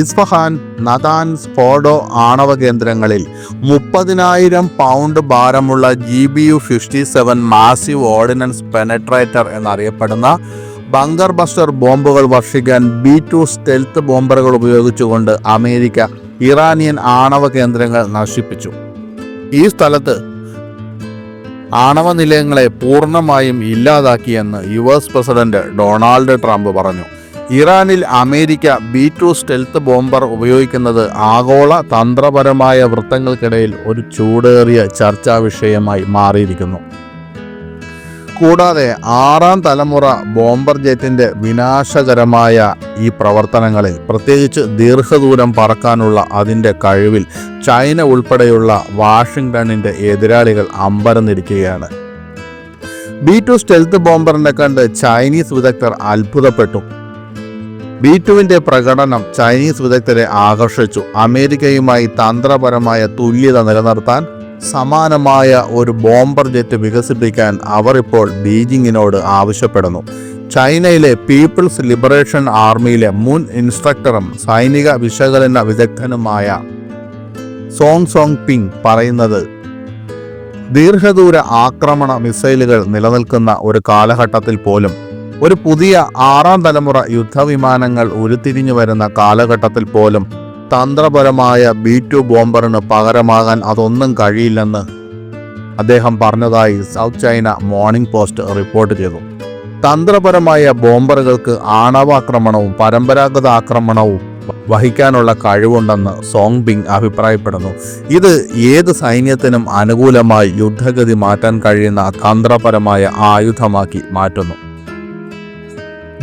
Isfahan Nathan സ്ഫോഡോ ആണവ കേന്ദ്രങ്ങളിൽ മുപ്പതിനായിരം പൗണ്ട് ഭാരമുള്ള G B U fifty seven massive ordnance penetrator എന്നറിയപ്പെടുന്ന ബങ്കർ ബസ്റ്റർ ബോംബുകൾ വർഷിക്കാൻ ബി ടു സ്റ്റെൽത്ത് ബോംബറുകൾ ഉപയോഗിച്ചുകൊണ്ട് അമേരിക്ക ഇറാനിയൻ ആണവ കേന്ദ്രങ്ങൾ നശിപ്പിച്ചു. ഈ സ്ഥലത്ത് ആണവ നിലയങ്ങളെ പൂർണമായും ഇല്ലാതാക്കിയെന്ന് U S president Donald Trump പറഞ്ഞു. ഇറാനിൽ America B two stealth bomber ഉപയോഗിക്കുന്നത് ആഗോള തന്ത്രപരമായ വൃത്തങ്ങൾക്കിടയിൽ ഒരു ചൂടേറിയ ചർച്ചാ വിഷയമായി മാറിയിരിക്കുന്നു. കൂടാതെ ആറാം തലമുറ ബോംബർ ജെറ്റിന്റെ വിനാശകരമായ ഈ പ്രവർത്തനങ്ങളിൽ പ്രത്യേകിച്ച് ദീർഘദൂരം പറക്കാനുള്ള അതിന്റെ കഴിവിൽ ചൈന ഉൾപ്പെടെയുള്ള വാഷിംഗ്ടണിന്റെ എതിരാളികൾ അമ്പരന്നിരിക്കുകയാണ്. ബി ടു സ്റ്റെൽത്ത് ബോംബറിനെ കണ്ട് ചൈനീസ് വിദഗ്ധർ അത്ഭുതപ്പെട്ടു. ബി ടുവിന്റെ പ്രകടനം ചൈനീസ് വിദഗ്ധരെ ആകർഷിച്ചു. അമേരിക്കയുമായി തന്ത്രപരമായ തുല്യത നിലനിർത്താൻ സമാനമായ ഒരു ബോംബർ ജെറ്റ് വികസിപ്പിക്കാൻ അവർ ഇപ്പോൾ ബീജിങ്ങിനോട് ആവശ്യപ്പെടുന്നു. ചൈനയിലെ പീപ്പിൾസ് ലിബറേഷൻ ആർമിയിലെ മുൻ ഇൻസ്ട്രക്ടറും സൈനിക വിശകലന വിദഗ്ധനുമായ സോങ് സോങ് പിങ് പറയുന്നത് ദീർഘദൂര ആക്രമണ മിസൈലുകൾ നിലനിൽക്കുന്ന ഒരു കാലഘട്ടത്തിൽ പോലും ഒരു പുതിയ ആറാം തലമുറ യുദ്ധവിമാനങ്ങൾ ഉരുത്തിരിഞ്ഞു വരുന്ന കാലഘട്ടത്തിൽ പോലും തന്ത്രപരമായ ബി ടു ബോംബറിന് പകരമാകാൻ അതൊന്നും കഴിയില്ലെന്ന് അദ്ദേഹം പറഞ്ഞതായി South China Morning Post report ചെയ്തു. തന്ത്രപരമായ ബോംബറുകൾക്ക് ആണവാക്രമണവും പരമ്പരാഗത ആക്രമണവും വഹിക്കാനുള്ള കഴിവുണ്ടെന്ന് സോങ് ബിങ് അഭിപ്രായപ്പെടുന്നു. ഇത് ഏത് സൈന്യത്തിനും അനുകൂലമായി യുദ്ധഗതി മാറ്റാൻ കഴിയുന്ന തന്ത്രപരമായ ആയുധമാക്കി മാറ്റുന്നു.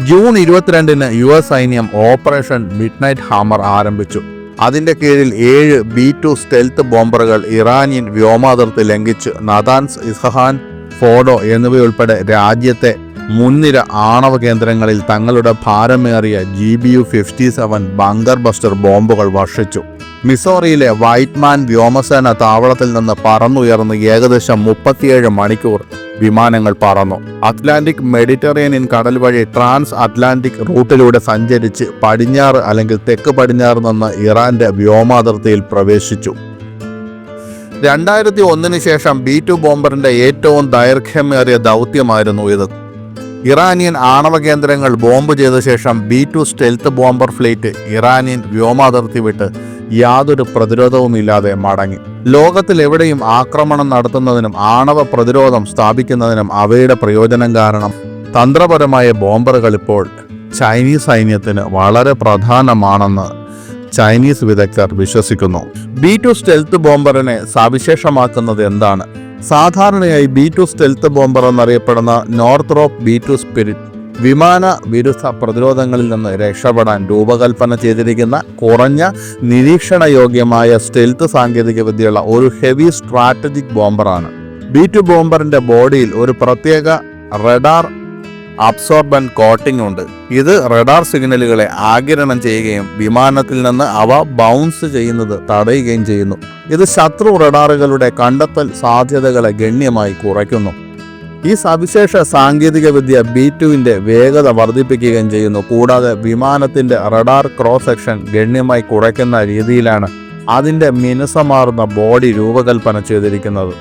ജൂൺ ഇരുപത്തിരണ്ടിന് യു എസ് സൈന്യം ഓപ്പറേഷൻ മിഡ് നൈറ്റ് ഹാമർ ആരംഭിച്ചു. അതിന്റെ കീഴിൽ ഏഴ് ബി ടു സ്റ്റെൽത്ത് ബോംബറുകൾ ഇറാനിയൻ വ്യോമാതിർത്തി ലംഘിച്ച് നദാൻസ് ഇസ്ഹാൻ ഫോഡോ എന്നിവയുൾപ്പെടെ രാജ്യത്തെ മുൻനിര ആണവ കേന്ദ്രങ്ങളിൽ തങ്ങളുടെ ഭാരമേറിയ G B U fifty seven bunker buster ബോംബുകൾ വർഷിച്ചു. മിസോറിയിലെ വൈറ്റ്മാൻ വ്യോമസേന താവളത്തിൽ നിന്ന് പറന്നുയർന്ന് ഏകദേശം മുപ്പത്തിയേഴ് മണിക്കൂർ വിമാനങ്ങൾ പറന്നു. അറ്റ്ലാന്റിക് മെഡിറ്ററേനിയൻ കടൽ വഴി ട്രാൻസ് അറ്റ്ലാന്റിക് റൂട്ടിലൂടെ സഞ്ചരിച്ച് പടിഞ്ഞാറ് അല്ലെങ്കിൽ തെക്ക് പടിഞ്ഞാറ് നിന്ന് ഇറാന്റെ വ്യോമാതിർത്തിയിൽ പ്രവേശിച്ചു. രണ്ടായിരത്തി ഒന്നിന് ശേഷം ബി ടു ബോംബറിന്റെ ഏറ്റവും ദൈർഘ്യമേറിയ ദൗത്യമായിരുന്നു ഇത്. ഇറാനിയൻ ആണവ കേന്ദ്രങ്ങൾ ബോംബ് ചെയ്ത ശേഷം B two stealth bomber flight Iranian വ്യോമാതിർത്തി വിട്ട് യാതൊരു പ്രതിരോധവുമില്ലാതെ മടങ്ങി. ലോകത്തിൽ എവിടെയും ആക്രമണം നടത്തുന്നതിനും ആണവ പ്രതിരോധം സ്ഥാപിക്കുന്നതിനും അവയുടെ പ്രയോജനം കാരണം തന്ത്രപരമായ ബോംബറുകൾ ഇപ്പോൾ ചൈനീസ് സൈന്യത്തിന് വളരെ പ്രധാനമാണെന്ന് ചൈനീസ് വിദഗ്ധർ വിശ്വസിക്കുന്നു. ബി ടു സ്റ്റെൽത്ത് ബോംബറിനെ സവിശേഷമാക്കുന്നത് എന്താണ്? സാധാരണയായി ബി ടു സ്റ്റെൽത്ത് ബോംബർ എന്നറിയപ്പെടുന്ന നോർത്ത്റോപ്പ് ബി ടു സ്പിരിറ്റ് വിമാന വിരുദ്ധ പ്രതിരോധങ്ങളിൽ നിന്ന് രക്ഷപ്പെടാൻ രൂപകൽപ്പന ചെയ്തിരിക്കുന്ന കുറഞ്ഞ നിരീക്ഷണയോഗ്യമായ സ്റ്റെൽത്ത് സാങ്കേതികവിദ്യയുള്ള ഒരു ഹെവി സ്ട്രാറ്റജിക് ബോംബറാണ് ബി ടു ബോംബറിന്റെ ബോഡിയിൽ ഒരു പ്രത്യേക റഡാർ അബ്സോർബൻ കോട്ടിംഗ് ഉണ്ട്. ഇത് റഡാർ സിഗ്നലുകളെ ആഗിരണം ചെയ്യുകയും വിമാനത്തിൽ നിന്ന് അവ ബൗൺസ് ചെയ്യുന്നത് തടയുകയും ചെയ്യുന്നു. ഇത് ശത്രു റഡാറുകളുടെ കണ്ടെത്തൽ സാധ്യതകളെ ഗണ്യമായി കുറയ്ക്കുന്നു. ഈ സവിശേഷ സാങ്കേതിക വിദ്യ ബി ടുവിന്റെ വേഗത വർദ്ധിപ്പിക്കുകയും ചെയ്യുന്നു. കൂടാതെ വിമാനത്തിന്റെ റഡാർ ക്രോസ് സെക്ഷൻ ഗണ്യമായി കുറയ്ക്കുന്ന രീതിയിലാണ് അതിന്റെ മിനുസമാർന്ന ബോഡി രൂപകൽപ്പന ചെയ്തിരിക്കുന്നത്.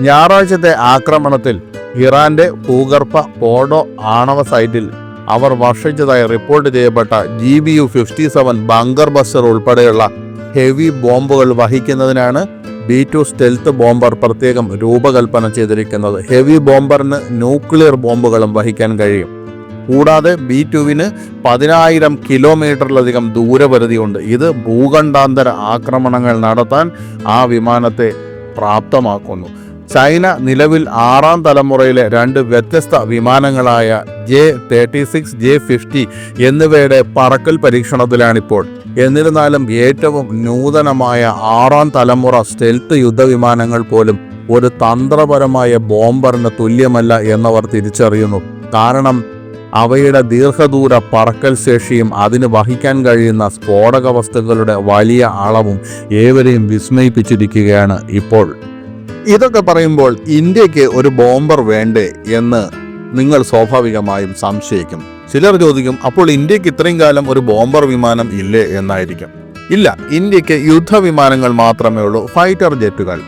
ഞായറാഴ്ചത്തെ ആക്രമണത്തിൽ ഇറാന്റെ ഭൂഗർഭ പോഡോ ആണവ സൈറ്റിൽ അവർ വർഷിച്ചതായി റിപ്പോർട്ട് ചെയ്യപ്പെട്ട G B U fifty seven bunker buster ഉൾപ്പെടെയുള്ള ഹെവി ബോംബുകൾ വഹിക്കുന്നതിനാണ് ബി ടു സ്റ്റെൽത്ത് ബോംബർ പ്രത്യേകം രൂപകൽപ്പന ചെയ്തിരിക്കുന്നത് ഹെവി ബോംബറിന് ന്യൂക്ലിയർ ബോംബുകളും വഹിക്കാൻ കഴിയും. കൂടാതെ ബി ടുവിന് പതിനായിരം കിലോമീറ്ററിലധികം ദൂരപരിധിയുണ്ട്. ഇത് ഭൂഖണ്ഡാന്തര ആക്രമണങ്ങൾ നടത്താൻ ആ വിമാനത്തെ പ്രാപ്തമാക്കുന്നു. ചൈന നിലവിൽ ആറാം തലമുറയിലെ രണ്ട് വ്യത്യസ്ത വിമാനങ്ങളായ J thirty six J fifty എന്നിവയുടെ പറക്കൽ പരീക്ഷണത്തിലാണിപ്പോൾ. എന്നിരുന്നാലും ഏറ്റവും നൂതനമായ ആറാം തലമുറ സ്റ്റെൽത്ത് യുദ്ധവിമാനങ്ങൾ പോലും ഒരു തന്ത്രപരമായ ബോംബറിന് തുല്യമല്ല എന്നവർ തിരിച്ചറിയുന്നു. കാരണം അവയുടെ ദീർഘദൂര പറക്കൽ ശേഷിയും അതിന് വഹിക്കാൻ കഴിയുന്ന സ്ഫോടക വസ്തുക്കളുടെ വലിയ അളവും ഏവരെയും വിസ്മയിപ്പിച്ചിരിക്കുകയാണ് ഇപ്പോൾ. ഇതൊക്കെ പറയുമ്പോൾ ഇന്ത്യയ്ക്ക് ഒരു ബോംബർ വേണ്ടേ എന്ന് നിങ്ങൾ സ്വാഭാവികമായും സംശയിക്കും. ചിലർ ചോദിക്കും അപ്പോൾ ഇന്ത്യയ്ക്ക് ഇത്രയും കാലം ഒരു ബോംബർ വിമാനം ഇല്ലേ? എന്നായിരിക്കും. ഇല്ല ഇന്ത്യയ്ക്ക് യുദ്ധവിമാനങ്ങൾ മാത്രമേ ഉള്ളൂ ഫൈറ്റർ ജെറ്റുകൾ.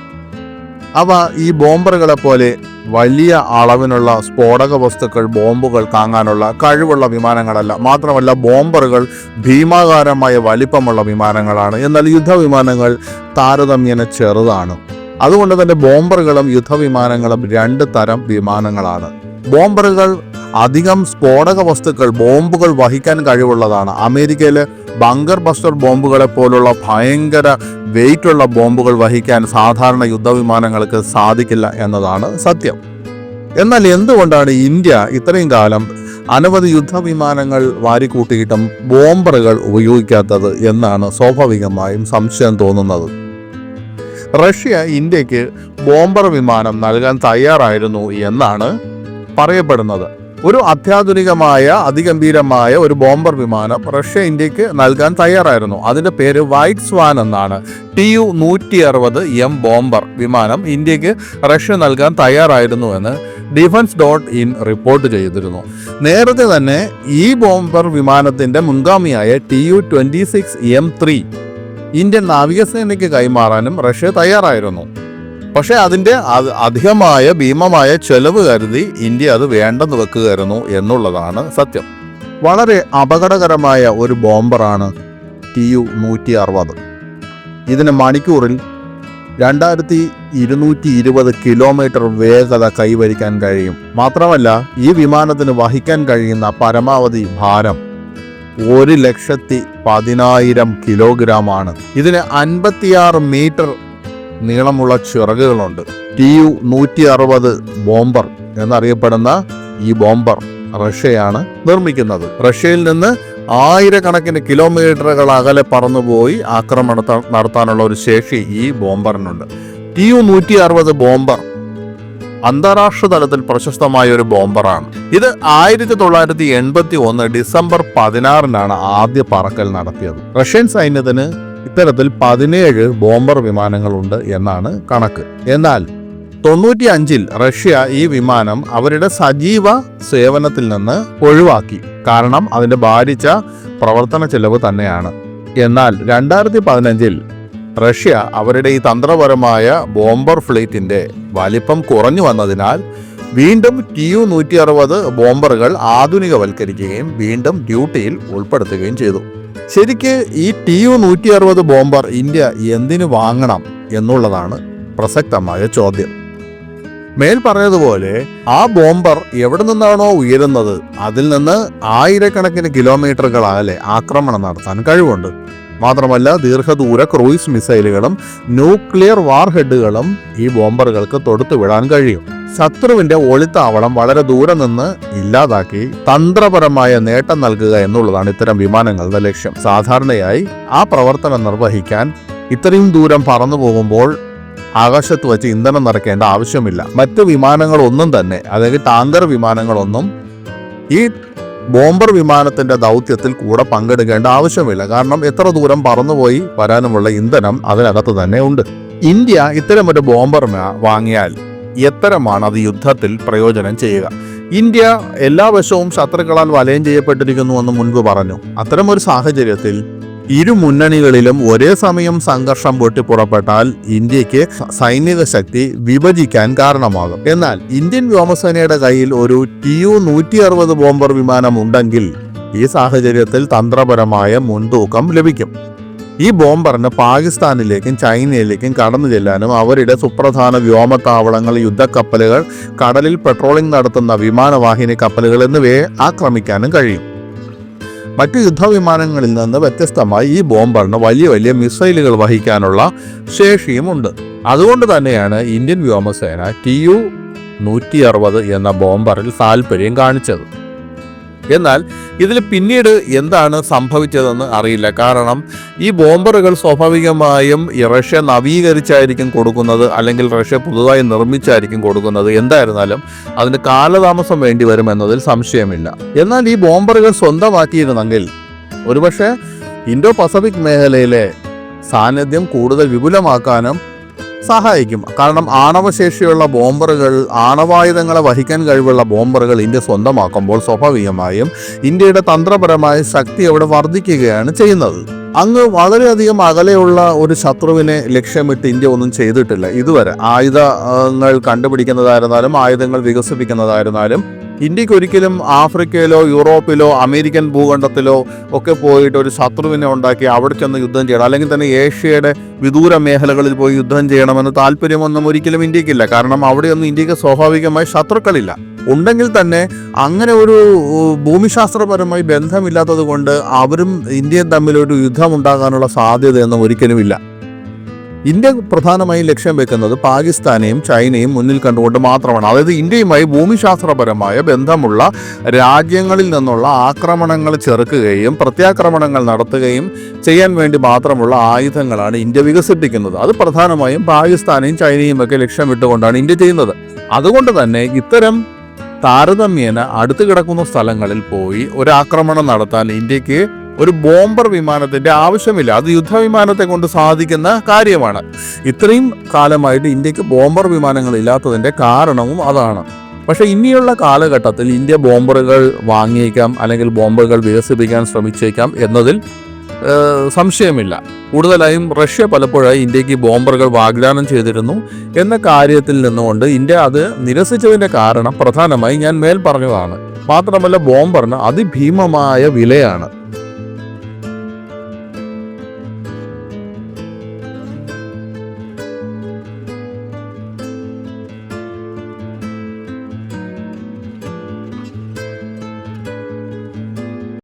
അവ ഈ ബോംബറുകളെ പോലെ വലിയ അളവിനുള്ള സ്ഫോടക വസ്തുക്കൾ ബോംബുകൾ താങ്ങാനുള്ള കഴിവുള്ള വിമാനങ്ങളല്ല. മാത്രമല്ല ബോംബറുകൾ ഭീമാകാരമായ വലിപ്പമുള്ള വിമാനങ്ങളാണ്. എന്നാൽ യുദ്ധവിമാനങ്ങൾ താരതമ്യേന ചെറുതാണ്. അതുകൊണ്ട് തന്നെ ബോംബറുകളും യുദ്ധവിമാനങ്ങളും രണ്ട് തരം വിമാനങ്ങളാണ്. ബോംബറുകൾ അധികം സ്ഫോടക വസ്തുക്കൾ ബോംബുകൾ വഹിക്കാൻ കഴിവുള്ളതാണ്. അമേരിക്കയിലെ ബങ്കർ ബസ്റ്റർ ബോംബുകളെ പോലുള്ള ഭയങ്കര വെയിറ്റ് ഉള്ള ബോംബുകൾ വഹിക്കാൻ സാധാരണ യുദ്ധവിമാനങ്ങൾക്ക് സാധിക്കില്ല എന്നതാണ് സത്യം. എന്നാൽ എന്തുകൊണ്ടാണ് ഇന്ത്യ ഇത്രയും കാലം അനവധി യുദ്ധവിമാനങ്ങൾ വാരിക്കൂട്ടിയിട്ടും ബോംബറുകൾ ഉപയോഗിക്കാത്തത് എന്നാണ് സ്വാഭാവികമായും സംശയം തോന്നുന്നത്. റഷ്യ ഇന്ത്യയ്ക്ക് ബോംബർ വിമാനം നൽകാൻ തയ്യാറായിരുന്നു എന്നാണ് പറയപ്പെടുന്നത്. ഒരു അത്യാധുനികമായ അതിഗംഭീരമായ ഒരു ബോംബർ വിമാനം റഷ്യ ഇന്ത്യയ്ക്ക് നൽകാൻ തയ്യാറായിരുന്നു. അതിന്റെ പേര് വൈറ്റ് സ്വാൻ എന്നാണ്. ടി യു നൂറ്റി അറുപത് എം ബോംബർ വിമാനം ഇന്ത്യയ്ക്ക് റഷ്യ നൽകാൻ തയ്യാറായിരുന്നു എന്ന് ഡിഫൻസ് ഡോട്ട് ഇൻ റിപ്പോർട്ട് ചെയ്തിരുന്നു. നേരത്തെ തന്നെ ഈ ബോംബർ വിമാനത്തിന്റെ മുൻഗാമിയായ T U twenty six M three Indian നാവികസേനയ്ക്ക് കൈമാറാനും റഷ്യ തയ്യാറായിരുന്നു. പക്ഷേ അതിന്റെ അധികമായ ഭീമമായ ചെലവ് കരുതി ഇന്ത്യ അത് വേണ്ടെന്ന് വെക്കുകയായിരുന്നു എന്നുള്ളതാണ് സത്യം. വളരെ അപകടകരമായ ഒരു ബോംബറാണ് ടി യു നൂറ്റി അറുപത് ഇതിന് മണിക്കൂറിൽ രണ്ടായിരത്തി ഇരുന്നൂറ്റി ഇരുപത് കിലോമീറ്റർ വേഗത കൈവരിക്കാൻ കഴിയും. മാത്രമല്ല ഈ വിമാനത്തിന് വഹിക്കാൻ കഴിയുന്ന പരമാവധി ഭാരം ഒരു ലക്ഷത്തി പതിനായിരം കിലോഗ്രാം ആണ് ഇതിന് അൻപത്തിയാറ് മീറ്റർ നീളമുള്ള ചിറകുകളുണ്ട്. ടി യു നൂറ്റി അറുപത് ബോംബർ എന്നറിയപ്പെടുന്ന ഈ ബോംബർ റഷ്യയാണ് നിർമ്മിക്കുന്നത്. റഷ്യയിൽ നിന്ന് ആയിരക്കണക്കിന് കിലോമീറ്ററുകൾ അകലെ പറന്നുപോയി ആക്രമണ നടത്താനുള്ള ഒരു ശേഷി ഈ ബോംബറിനുണ്ട്. ടി യു നൂറ്റി അറുപത് ബോംബർ അന്താരാഷ്ട്ര തലത്തിൽ പ്രശസ്തമായ ഒരു ബോംബറാണ്. ഇത് ആയിരത്തി തൊള്ളായിരത്തി എൺപത്തി ഒന്ന് ഡിസംബർ പതിനാറിനാണ് ആദ്യ പറക്കൽ നടത്തിയത്. റഷ്യൻ സൈന്യത്തിന് ഇത്തരത്തിൽ പതിനേഴ് ബോംബർ വിമാനങ്ങളുണ്ട് എന്നാണ് കണക്ക്. എന്നാൽ തൊണ്ണൂറ്റി അഞ്ചിൽ റഷ്യ ഈ വിമാനം അവരുടെ സജീവ സേവനത്തിൽ നിന്ന് ഒഴിവാക്കി. കാരണം അതിന്റെ ഭാരിച്ച പ്രവർത്തന ചെലവ് തന്നെയാണ്. എന്നാൽ രണ്ടായിരത്തി പതിനഞ്ചിൽ റഷ്യ അവരുടെ ഈ തന്ത്രപരമായ ബോംബർ ഫ്ലീറ്റിന്റെ വലിപ്പം കുറഞ്ഞു വന്നതിനാൽ വീണ്ടും ടി യു നൂറ്റി അറുപത് ബോംബറുകൾ ആധുനികവൽക്കരിക്കുകയും വീണ്ടും ഡ്യൂട്ടിയിൽ ഉൾപ്പെടുത്തുകയും ചെയ്തു. ശരിക്ക് ഈ ടി യു നൂറ്റി അറുപത് ബോംബർ ഇന്ത്യ എന്തിനു വാങ്ങണം എന്നുള്ളതാണ് പ്രസക്തമായ ചോദ്യം. മേൽ പറഞ്ഞതുപോലെ ആ ബോംബർ എവിടെ നിന്നാണോ ഉയരുന്നത്? അതിൽ നിന്ന് ആയിരക്കണക്കിന് കിലോമീറ്ററുകൾ ആക്രമണം നടത്താൻ കഴിവുണ്ട്. മാത്രമല്ല ദീർഘദൂര ക്രൂയിസ് മിസൈലുകളും ന്യൂക്ലിയർ വാർഹെഡുകളും ഈ ബോംബറുകൾക്ക് തൊടുത്തു വിടാൻ കഴിയും. ശത്രുവിന്റെ ഒളിത്താവളം വളരെ ദൂരെ നിന്ന് ഇല്ലാതാക്കി തന്ത്രപരമായ നേട്ടം നൽകുക എന്നുള്ളതാണ് ഇത്തരം വിമാനങ്ങളുടെ ലക്ഷ്യം. സാധാരണയായി ആ പ്രവർത്തനം നിർവഹിക്കാൻ ഇത്രയും ദൂരം പറന്നു പോകുമ്പോൾ ആകാശത്ത് വെച്ച് ഇന്ധനം നിറയ്ക്കേണ്ട ആവശ്യമില്ല. മറ്റ് വിമാനങ്ങളൊന്നും തന്നെ അതായത് ടാങ്കർ വിമാനങ്ങളൊന്നും ഈ ബോംബർ വിമാനത്തിന്റെ ദൗത്യത്തിൽ കൂടെ പങ്കെടുക്കേണ്ട ആവശ്യമില്ല. കാരണം എത്ര ദൂരം പറന്നുപോയി വരാനുമുള്ള ഇന്ധനം അതിനകത്ത് തന്നെ ഉണ്ട്. ഇന്ത്യ ഇത്തരമൊരു ബോംബർ വാങ്ങിയാൽ എത്തരമാണ് അത് യുദ്ധത്തിൽ പ്രയോജനം ചെയ്യുക. ഇന്ത്യ എല്ലാ വശവും ശത്രുക്കളാൽ വലയം ചെയ്യപ്പെട്ടിരിക്കുന്നു എന്ന് മുൻപ് പറഞ്ഞു. അത്തരമൊരു സാഹചര്യത്തിൽ ഇരു മുന്നണികളിലും ഒരേ സമയം സംഘർഷം പൊട്ടിപ്പുറപ്പെട്ടാൽ ഇന്ത്യയ്ക്ക് സൈനിക ശക്തി വിഭജിക്കാൻ കാരണമാകും. എന്നാൽ ഇന്ത്യൻ വ്യോമസേനയുടെ കയ്യിൽ ഒരു ടി യു നൂറ്റി അറുപത് ബോംബർ വിമാനം ഉണ്ടെങ്കിൽ ഈ സാഹചര്യത്തിൽ തന്ത്രപരമായ മുൻതൂക്കം ലഭിക്കും. ഈ ബോംബറിന് പാകിസ്ഥാനിലേക്കും ചൈനയിലേക്കും കടന്നു ചെല്ലാനും അവരുടെ സുപ്രധാന വ്യോമത്താവളങ്ങൾ യുദ്ധക്കപ്പലുകൾ കടലിൽ പെട്രോളിംഗ് നടത്തുന്ന വിമാനവാഹിനി കപ്പലുകൾ എന്നിവയെ ആക്രമിക്കാനും കഴിയും. മറ്റു യുദ്ധവിമാനങ്ങളിൽ നിന്ന് വ്യത്യസ്തമായി ഈ ബോംബറിന് വലിയ വലിയ മിസൈലുകൾ വഹിക്കാനുള്ള ശേഷിയുമുണ്ട്. അതുകൊണ്ട് തന്നെയാണ് ഇന്ത്യൻ വ്യോമസേന ടി യു നൂറ്റി അറുപത് എന്ന ബോംബറിൽ താല്പര്യം കാണിച്ചത്. എന്നാൽ ഇതിൽ പിന്നീട് എന്താണ് സംഭവിച്ചതെന്ന് അറിയില്ല. കാരണം ഈ ബോംബറുകൾ സ്വാഭാവികമായും റഷ്യ നവീകരിച്ചായിരിക്കും കൊടുക്കുന്നത് അല്ലെങ്കിൽ റഷ്യ പുതുതായി നിർമ്മിച്ചായിരിക്കും കൊടുക്കുന്നത്. എന്തായിരുന്നാലും അതിന് കാലതാമസം വേണ്ടി വരുമെന്നതിൽ സംശയമില്ല. എന്നാൽ ഈ ബോംബറുകൾ സ്വന്തമാക്കിയിരുന്നെങ്കിൽ ഒരുപക്ഷെ ഇൻഡോ പസഫിക് മേഖലയിലെ സാന്നിധ്യം കൂടുതൽ വിപുലമാക്കാനും സഹായിക്കും. കാരണം ആണവശേഷിയുള്ള ബോംബറുകൾ ആണവായുധങ്ങളെ വഹിക്കാൻ കഴിവുള്ള ബോംബറുകൾ ഇന്ത്യ സ്വന്തമാക്കുമ്പോൾ സ്വാഭാവികമായും ഇന്ത്യയുടെ തന്ത്രപരമായ ശക്തി അവിടെ വർദ്ധിക്കുകയാണ് ചെയ്യുന്നത്. അങ്ങ് വളരെയധികം അകലെയുള്ള ഒരു ശത്രുവിനെ ലക്ഷ്യമിട്ട് ഇന്ത്യ ഒന്നും ചെയ്തിട്ടില്ല. ഇതുവരെ ആയുധങ്ങൾ കണ്ടുപിടിക്കുന്നതായിരുന്നാലും ആയുധങ്ങൾ വികസിപ്പിക്കുന്നതായിരുന്നാലും ഇന്ത്യയ്ക്ക് ഒരിക്കലും ആഫ്രിക്കയിലോ യൂറോപ്പിലോ അമേരിക്കൻ ഭൂഖണ്ഡത്തിലോ ഒക്കെ പോയിട്ട് ഒരു ശത്രുവിനെ ഉണ്ടാക്കി അവിടെ ചെന്ന് യുദ്ധം ചെയ്യണം. അല്ലെങ്കിൽ തന്നെ ഏഷ്യയുടെ വിദൂര മേഖലകളിൽ പോയി യുദ്ധം ചെയ്യണമെന്ന് താല്പര്യമൊന്നും ഒരിക്കലും ഇന്ത്യക്കില്ല. കാരണം അവിടെയൊന്നും ഇന്ത്യയ്ക്ക് സ്വാഭാവികമായി ശത്രുക്കളില്ല. ഉണ്ടെങ്കിൽ തന്നെ അങ്ങനെ ഒരു ഭൂമിശാസ്ത്രപരമായി ബന്ധമില്ലാത്തത് കൊണ്ട് അവരും ഇന്ത്യയും തമ്മിൽ ഒരു യുദ്ധം ഉണ്ടാകാനുള്ള സാധ്യതയൊന്നും ഒരിക്കലുമില്ല. ഇന്ത്യ പ്രധാനമായും ലക്ഷ്യം വെക്കുന്നത് പാകിസ്ഥാനെയും ചൈനയും മുന്നിൽ കണ്ടുകൊണ്ട് മാത്രമാണ്. അതായത് ഇന്ത്യയുമായി ഭൂമിശാസ്ത്രപരമായ ബന്ധമുള്ള രാജ്യങ്ങളിൽ നിന്നുള്ള ആക്രമണങ്ങൾ ചെറുക്കുകയും പ്രത്യാക്രമണങ്ങൾ നടത്തുകയും ചെയ്യാൻ വേണ്ടി മാത്രമുള്ള ആയുധങ്ങളാണ് ഇന്ത്യ വികസിപ്പിക്കുന്നത്. അത് പ്രധാനമായും പാകിസ്ഥാനെയും ചൈനയും ഒക്കെ ലക്ഷ്യം ലക്ഷ്യമിട്ടുകൊണ്ടാണ് ഇന്ത്യ ചെയ്യുന്നത്. അതുകൊണ്ട് തന്നെ ഇത്തരം താരതമ്യേന അടുത്ത് കിടക്കുന്ന സ്ഥലങ്ങളിൽ പോയി ഒരു ആക്രമണം നടത്താൻ ഇന്ത്യയ്ക്ക് ഒരു ബോംബർ വിമാനത്തിന്റെ ആവശ്യമില്ല. അത് യുദ്ധവിമാനത്തെ കൊണ്ട് സാധിക്കുന്ന കാര്യമാണ്. ഇത്രയും കാലമായിട്ട് ഇന്ത്യയ്ക്ക് ബോംബർ വിമാനങ്ങൾ ഇല്ലാത്തതിന്റെ കാരണവും അതാണ്. പക്ഷേ ഇനിയുള്ള കാലഘട്ടത്തിൽ ഇന്ത്യ ബോംബറുകൾ വാങ്ങിയേക്കാം അല്ലെങ്കിൽ ബോംബറുകൾ വികസിപ്പിക്കാൻ ശ്രമിച്ചേക്കാം എന്നതിൽ സംശയമില്ല. കൂടുതലായും റഷ്യ പലപ്പോഴായി ഇന്ത്യയ്ക്ക് ബോംബറുകൾ വാഗ്ദാനം ചെയ്തിരുന്നു എന്ന കാര്യത്തിൽ നിന്നുകൊണ്ട് ഇന്ത്യ അത് നിരസിച്ചതിന്റെ കാരണം പ്രധാനമായി ഞാൻ മേൽ പറഞ്ഞതാണ്. മാത്രമല്ല ബോംബറിന് അതിഭീമമായ വിലയാണ്.